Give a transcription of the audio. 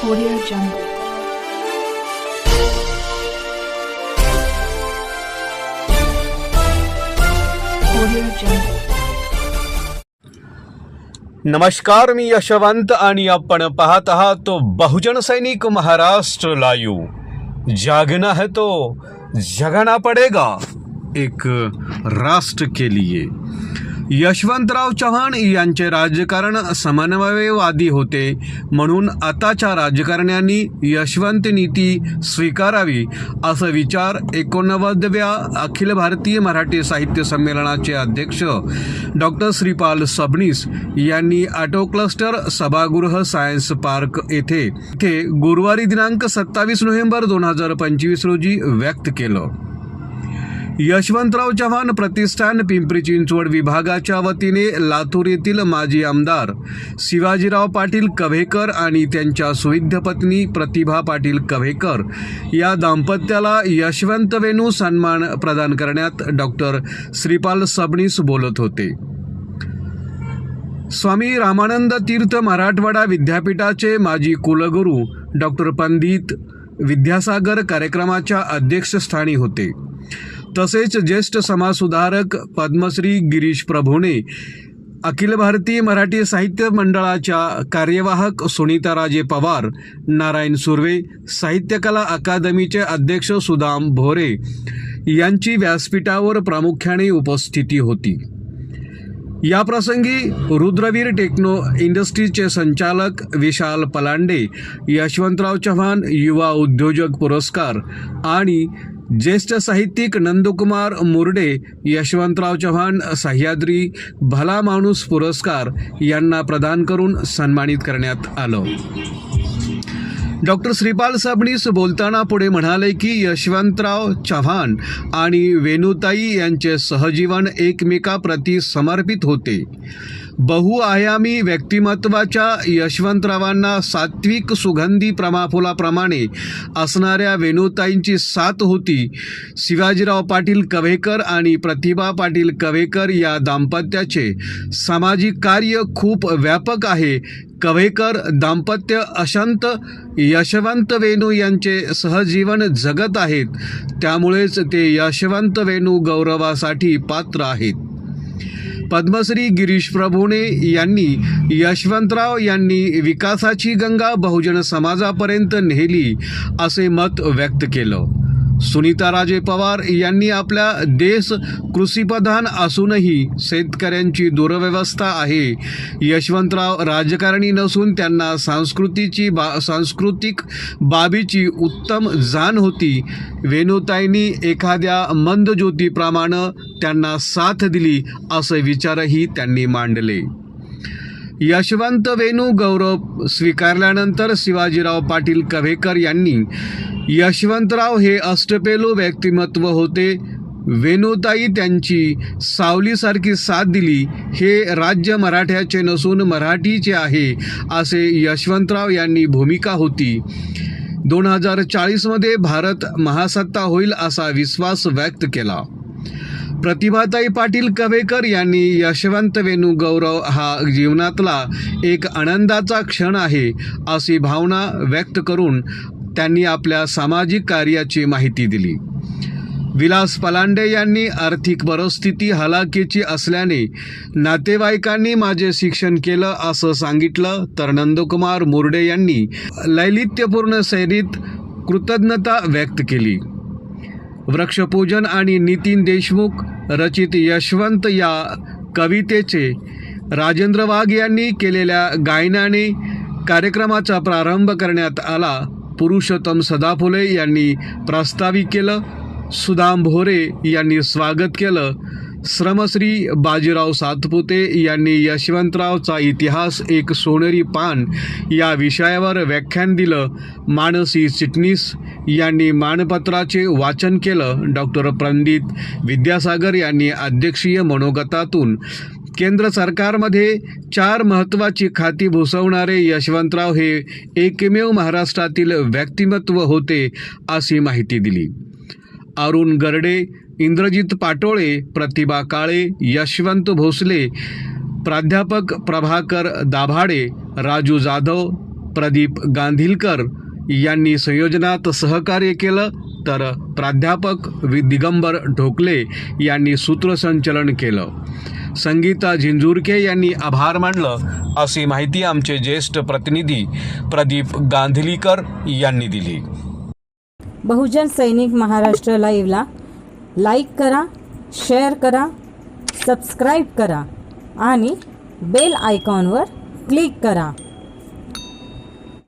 Audio Jungle. Audio Jungle. नमस्कार, मी यशवंत आणि आपण पाहत आहात तो बहुजन सैनिक महाराष्ट्र लाईव जागना है तो जगना पडेगा, एक राष्ट्र के लिए यशवंतराव चव्हाण यांचे राजकारण समन्वयवादी होते. म्हणून आताच्या राजकारण्यांनी यशवंत नीती स्वीकारावी असा विचार एकोणनव्वदव्या अखिल भारतीय मराठी साहित्य संमेलनाचे अध्यक्ष डॉक्टर श्रीपाल सबनीस यांनी ऑटो क्लस्टर सभागृह सायन्स पार्क येथे ते गुरुवारी दिनांक सत्तावीस नोव्हेंबर दोन हजार पंचवीस रोजी व्यक्त केलं. यशवंतराव चव्हाण प्रतिष्ठान पिंपरी चिंचवड विभागाच्या वतीने लातूर येथील माजी आमदार शिवाजीराव पाटील कव्हेकर आणि त्यांच्या सुविध्य पत्नी प्रतिभा पाटील कव्हेकर या दाम्पत्याला यशवंत वेणू सन्मान प्रदान करण्यात डॉक्टर श्रीपाल सबनीस बोलत होते. स्वामी रामानंद तीर्थ मराठवाडा विद्यापीठाचे माजी कुलगुरू डॉक्टर पंडित विद्यासागर कार्यक्रमाच्या अध्यक्षस्थानी होते. तसेच ज्येष्ठ समाजसुधारक पद्मश्री गिरीश प्रभूने अखिल भारतीय मराठी साहित्य मंडळाच्या कार्यवाहक सुनीताराजे पवार नारायण सुर्वे साहित्यकला अकादमीचे अध्यक्ष सुदाम भोरे यांची व्यासपीठावर प्रामुख्याने उपस्थिती होती. या प्रसंगी रुद्रवीर टेक्नो इंडस्ट्रीजचे संचालक विशाल पलांडे यशवंतराव चव्हाण युवा उद्योजक पुरस्कार आणि ज्येष्ठ साहित्यिक नंदकुमार मुरडे यशवंतराव चव्हाण सह्याद्री भला माणूस पुरस्कार यांना प्रदान करून सन्मानित करण्यात आलं. डॉक्टर श्रीपाल सबनीस बोलताना पुढे म्हणाले की यशवंतराव चव्हाण आणि वेणुताई यांचे सहजीवन एकमेकाप्रती समर्पित होते. बहुआयामी व्यक्तिमत्वाच्या यशवंतरावांना सात्विक सुगंधी प्रमाफुलाप्रमाणे असणाऱ्या वेणुताईंची साथ होती. शिवाजीराव पाटील कव्हेकर आणि प्रतिभा पाटील कव्हेकर या दाम्पत्याचे सामाजिक कार्य खूप व्यापक आहे. कव्हेकर दाम्पत्य अशांत यशवंत वेणू यांचे सहजीवन जगत आहेत. त्यामुळेच ते यशवंत वेणू गौरवासाठी पात्र आहेत. पद्मश्री गिरीश प्रभुणे यांनी यशवंतराव यांनी विकासाची गंगा बहुजन समाजापर्यंत नेली असे मत व्यक्त केलं. सुनीताराजे पवार यांनी आपल्या देश कृषीप्रधान असूनही शेतकऱ्यांची दुरव्यवस्था आहे. यशवंतराव राजकारणी नसून त्यांना सांस्कृतीची बा सांस्कृतिक बाबीची उत्तम जाण होती. वेणुताईंनी एखाद्या मंदज्योतीप्रमाणे त्यांना साथ दिली असे विचारही त्यांनी मांडले. यशवंत वेणू गौरव स्वीकारल्यानंतर शिवाजीराव पाटील कव्हेकर यांनी यशवंतराव हे अष्टपेलू व्यक्तिमत्व होते. वेणुताई त्यांची सावलीसारखी साथ दिली. हे राज्य मराठ्याचे नसून मराठीचे आहे असे यशवंतराव यांनी भूमिका होती. दोन हजार चाळीसमध्ये भारत महासत्ता होईल असा विश्वास व्यक्त केला. प्रतिभाताई पाटील कवेकर यांनी यशवंत वेणू गौरव हा जीवनातला एक आनंदाचा क्षण आहे अशी भावना व्यक्त करून त्यांनी आपल्या सामाजिक कार्याची माहिती दिली. विलास पलांडे यांनी आर्थिक परिस्थिती हलाखीची असल्याने नातेवाईकांनी माझे शिक्षण केलं असं सांगितलं तर नंदकुमार मुर्डे यांनी लैलित्यपूर्ण शैलीत कृतज्ञता व्यक्त केली. वृक्षपूजन आणि नितीन देशमुख रचित यशवंत या कवितेचे राजेंद्र वाघ यांनी केलेल्या गायनाने कार्यक्रमाचा प्रारंभ करण्यात आला. पुरुषोत्तम सदाफुले यांनी प्रास्ताविक केलं सुदाम भोरे यांनी स्वागत केलं श्रमश्री बाजीराव सातपुते यांनी यशवंतरावचा इतिहास एक सोनेरी पान या विषयावर व्याख्यान दिलं मानसी चिटणीस यांनी मानपत्राचे वाचन केलं डॉक्टर पंडित विद्यासागर यांनी अध्यक्षीय मनोगतातून केंद्र सरकारमध्ये चार महत्त्वाची खाती भूसवणारे यशवंतराव हे एकमेव महाराष्ट्रातील व्यक्तिमत्व होते अशी माहिती दिली. अरुण गरडे इंद्रजित पाटोळे प्रतिभा काळे यशवंत भोसले प्राध्यापक प्रभाकर दाभाडे राजू जाधव प्रदीप गांधीलकर यांनी संयोजनात सहकार्य केलं तर प्राध्यापक वि दिगंबर ढोकले यांनी सूत्रसंचलन केलं. संगीता झिंजुरके यांनी आभार मानलं अशी माहिती आमचे ज्येष्ठ प्रतिनिधी प्रदीप गांधीलीकर यांनी दिली. बहुजन सैनिक महाराष्ट्र लाईव्हला लाईक करा शेअर करा सबस्क्राईब करा आणि बेल आयकॉनवर क्लिक करा.